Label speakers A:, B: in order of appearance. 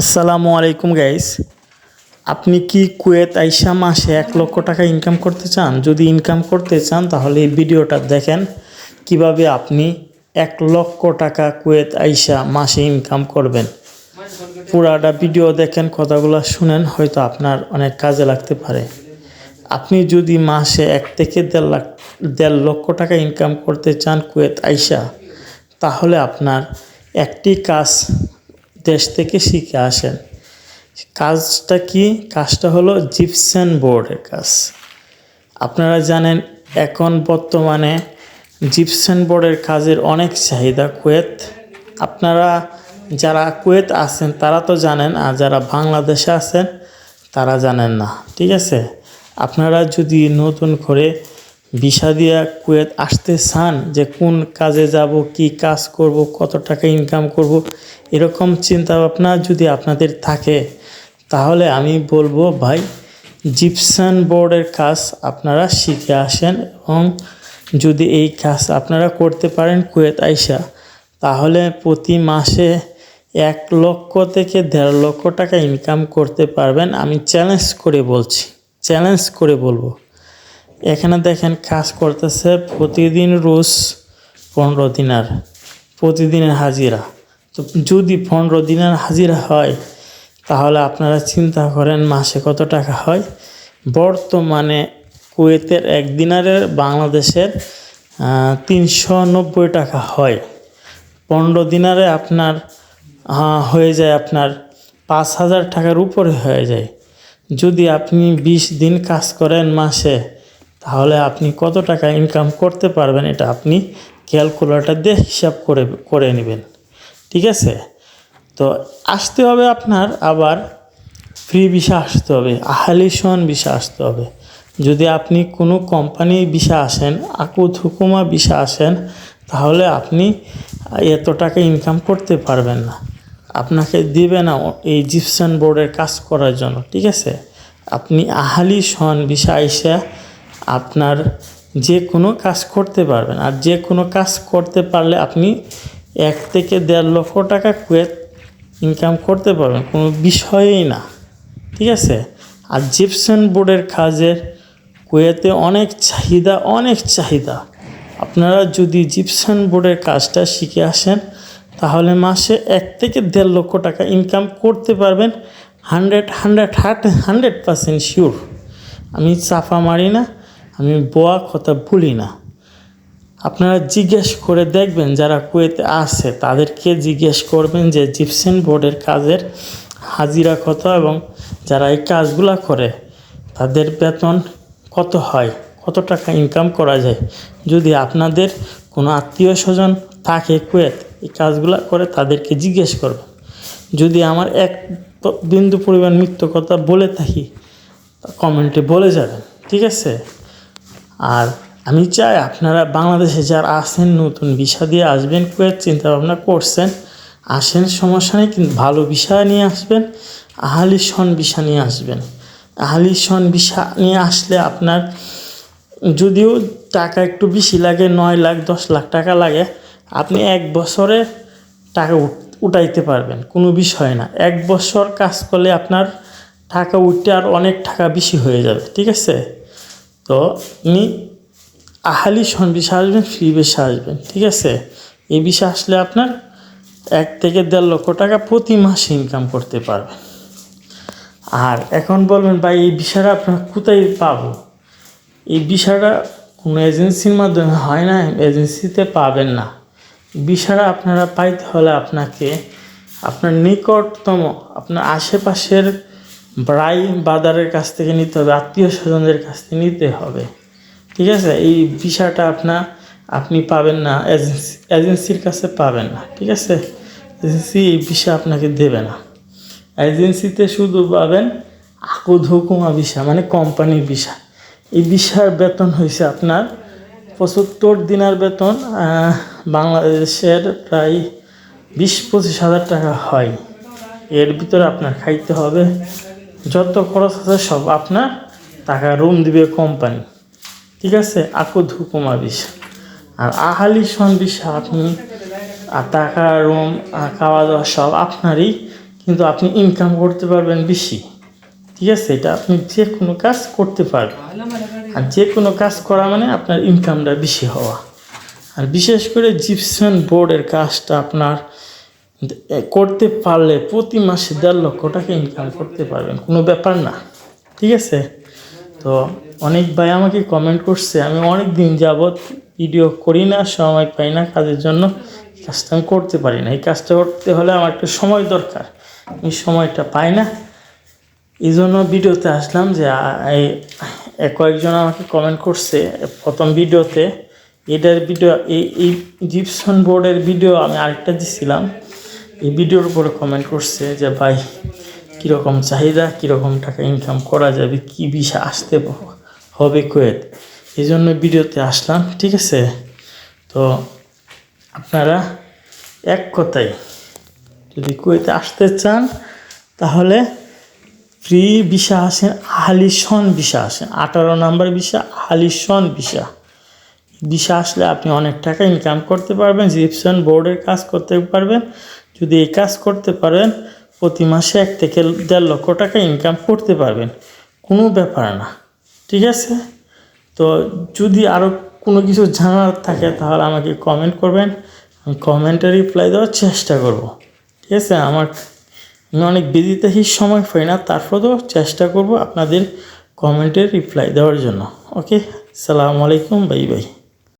A: আসসালামু আলাইকুম গাইস আপনি কি কুয়েত আইসা মাসে এক লক্ষ টাকা ইনকাম করতে চান? যদি ইনকাম করতে চান, তাহলে এই ভিডিওটা দেখেন কীভাবে আপনি এক লক্ষ টাকা কুয়েত আইসা মাসে ইনকাম করবেন। পুরাটা ভিডিও দেখেন, কথাগুলো শুনেন, হয়তো আপনার অনেক কাজে লাগতে পারে। আপনি যদি মাসে এক থেকে দেড় লাখ, দেড় লক্ষ টাকা ইনকাম করতে চান কুয়েত আইসা, তাহলে আপনার একটি কাজ দেশ থেকে শিখে আসেন। কাজটা কি? কাজটা হলো জিপসেন বোর্ডের কাজ। আপনারা জানেন, এখন বর্তমানে জিপসেন বোর্ডের কাজের অনেক চাহিদা কুয়েত। আপনারা যারা কুয়েত আছেন, তারা তো জানেন, আর যারা বাংলাদেশে আছেন, তারা জানেন না। ঠিক আছে? আপনারা যদি নতুন করে ভিসা দিয়া কুয়েত আসতে চান যে কোন কাজে যাব, কি কাজ করব, কত টাকা ইনকাম করব, এরকম চিন্তা ভাবনা যদি আপনাদের থাকে, তাহলে আমি বলব ভাই জিপসান বোর্ডের কাজ আপনারা শিখে আসেন এবং যদি এই কাজ আপনারা করতে পারেন কুয়েত আইসা, তাহলে প্রতি মাসে এক লক্ষ থেকে দেড় লক্ষ টাকা ইনকাম করতে পারবেন। আমি চ্যালেঞ্জ করে বলছি চ্যালেঞ্জ করে বলব। এখানে দেখেন কাজ করতেছে প্রতিদিন রোজ পনেরো দিনার, প্রতিদিনের হাজিরা। তো যদি পনেরো দিনের হাজিরা হয়, তাহলে আপনারা চিন্তা করেন মাসে কত টাকা হয়। বর্তমানে কুয়েতের এক দিনারের বাংলাদেশের তিনশো নব্বই টাকা হয়। পনেরো দিনারে আপনার হয়ে যায় আপনার পাঁচ হাজার টাকার উপরে হয়ে যায়। যদি আপনি বিশ দিন কাজ করেন মাসে তাহলে আপনি কত টাকা ইনকাম করতে পারবেন এটা আপনি ক্যালকুলেটর দিয়ে হিসাব করে করে নেবেন। ঠিক আছে? তো আসতে হবে আপনার আবার ফ্রি ভিসা আসতে হবে, আহালিসন ভিসা আসতে হবে। যদি আপনি কোনো কোম্পানি ভিসা আসেন আকুত হুকুমা ভিসা আসেন, তাহলে আপনি এত টাকা ইনকাম করতে পারবেন না। আপনাকে দিবে না এই জিপসান বোর্ডের কাজ করার জন্য, ঠিক আছে? আপনি আহালি সন ভিসা এসে আপনার যে কোনো কাজ করতে পারবেন। আর যে কোনো কাজ করতে পারলে আপনি এক থেকে দেড় লক্ষ টাকা কুয়েত ইনকাম করতে পারবেন, কোনো বিষয়ই না। ঠিক আছে? আর জিপসন বোর্ডের কাজের কুয়েতে অনেক চাহিদা অনেক চাহিদা। আপনারা যদি জিপসন বোর্ডের কাজটা শিখে আসেন, তাহলে মাসে এক থেকে দেড় লক্ষ টাকা ইনকাম করতে পারবেন। Hundred hundred heart hundred percent sure আমি চাপা মারি না। আমি বোয়া কথা ভুলি না। আপনারা জিজ্ঞেস করে দেখবেন যারা কুয়েতে আছে, তাদেরকে জিজ্ঞেস করবেন যে জিপসেন বোর্ডের কাজের হাজিরা কত এবং যারা এই কাজগুলো করে, তাদের বেতন কত হয়, কত টাকা ইনকাম করা যায়। যদি আপনাদের কোনো আত্মীয় স্বজন থাকে কুয়েত, এই কাজগুলো করে তাদেরকে জিজ্ঞেস করবেন। যদি আমার এক বিন্দু পরিমাণ মিথ্য কথা বলে থাকি কমেন্টে বলে যাবেন, ঠিক আছে? আর আমি চাই আপনারা বাংলাদেশে যারা আসেন নতুন ভিসা দিয়ে আসবেন চিন্তা ভাবনা করছেন, আসেন, সমস্যা নেই, কিন্তু ভালো ভিসা নিয়ে আসবেন, আহালি সন ভিসা নিয়ে আসবেন। আহালি সন ভিসা নিয়ে আসলে আপনার যদিও টাকা একটু বেশি লাগে, নয় লাখ, দশ লাখ টাকা লাগে, আপনি এক বছরে টাকা উঠ- উঠাইতে পারবেন, কোনো বিষয় না। এক বছর কাজ করলে আপনার টাকা উঠতে আর অনেক টাকা বেশি হয়ে যাবে, ঠিক আছে? তো উনি আহালি সন বিষয় আসবেন, ফ্রি বিষয় আসবেন, ঠিক আছে? এই বিষয় আসলে আপনার এক থেকে দেড় লক্ষ টাকা প্রতি মাসে ইনকাম করতে পারবেন। আর এখন বলবেন, ভাই, এই বিষয়টা আপনার কোথায় পাবো? এই বিষয়টা কোনো এজেন্সির মাধ্যমে হয় না, এজেন্সিতে পাবেন না। বিষয়টা আপনারা পাইতে হলে আপনাকে আপনার নিকটতম, আপনার আশেপাশের ব্রাই বাজারের কাছ থেকে নিতে হবে, আত্মীয় স্বজনদের কাছ থেকে নিতে হবে। ঠিক আছে? এই ভিসাটা আপনার আপনি পাবেন না, এজেন্সি, এজেন্সির কাছে পাবেন না, ঠিক আছে? এজেন্সি এই ভিসা আপনাকে দেবে না। এজেন্সিতে শুধু পাবেন আকুদ হুকুমা ভিসা মানে কোম্পানির ভিসা। এই ভিসার বেতন হয়েছে আপনার পঁচাত্তর দিনার বেতন বাংলাদেশের প্রায় বিশ পঁচিশ হাজার টাকা হয়। এর ভিতরে আপনার খাইতে হবে যত খরচ আছে সব আপনার টাকা রুম দিবে কোম্পানি ঠিক আছে? আকু হুকুমা ভিসা আর আহালি সন ভিসা আপনি আর টাকা রুম খাওয়া দাওয়া সব আপনারই, কিন্তু আপনি ইনকাম করতে পারবেন বেশি। ঠিক আছে? এটা আপনি যে কোনো কাজ করতে পারবেন। আর যে কোনো কাজ করা মানে আপনার ইনকামটা বেশি হওয়া। আর বিশেষ করে জিপসন বোর্ডের কাজটা আপনার করতে পারলে প্রতি মাসে দেড় লক্ষ টাকা ইনকাম করতে পারবেন। কোনো ব্যাপার না। ঠিক আছে? তো অনেক ভাই আমাকে কমেন্ট করছে, আমি অনেক দিন যাবৎ ভিডিও করি না, সময় পাই না কাজের জন্য। কাজটা আমি করতে পারি না। এই কাজটা করতে হলে আমার একটা সময় দরকার। আমি সময়টা পাই না। এই জন্য ভিডিওতে আসলাম যে এই কয়েকজন আমাকে কমেন্ট করছে, প্রথম ভিডিওতে। এটার ভিডিও এই এই জিপসন বোর্ডের ভিডিও আমি আরেকটা দিছিলাম। এই ভিডিওর উপরে কমেন্ট করছে যে, ভাই, কীরকম চাহিদা, কীরকম টাকা ইনকাম করা যাবে, কী বিষয় আসতে হবে কুয়েত? এই জন্য ভিডিওতে আসলাম, ঠিক আছে? তো আপনারা এক কথায় যদি কুয়েতে আসতে চান, তাহলে ফ্রি ভিসা আসেন হালিশন ভিসা আসেন আঠারো নাম্বার ভিসা হালিশন ভিসা ভিসা আসলে আপনি অনেক টাকা ইনকাম করতে পারবেন জিপসন বোর্ডের কাজ করতে পারবেন। যদি এই কাজ করতে পারেন, প্রতি মাসে এক থেকে দেড় লক্ষ টাকা ইনকাম করতে পারবেন। কোনো ব্যাপার না, ঠিক আছে? তো যদি আরও কোনো কিছু জানার থাকে, তাহলে আমাকে কমেন্ট করবেন। আমি কমেন্টে রিপ্লাই দেওয়ার চেষ্টা করব, ঠিক আছে? আমার আমি অনেক বিজিতে হি সময় পাই না তারপর তারপরেও চেষ্টা করব আপনাদের কমেন্টে রিপ্লাই দেওয়ার জন্য ওকে সালামু আলাইকুম, বাই বাই।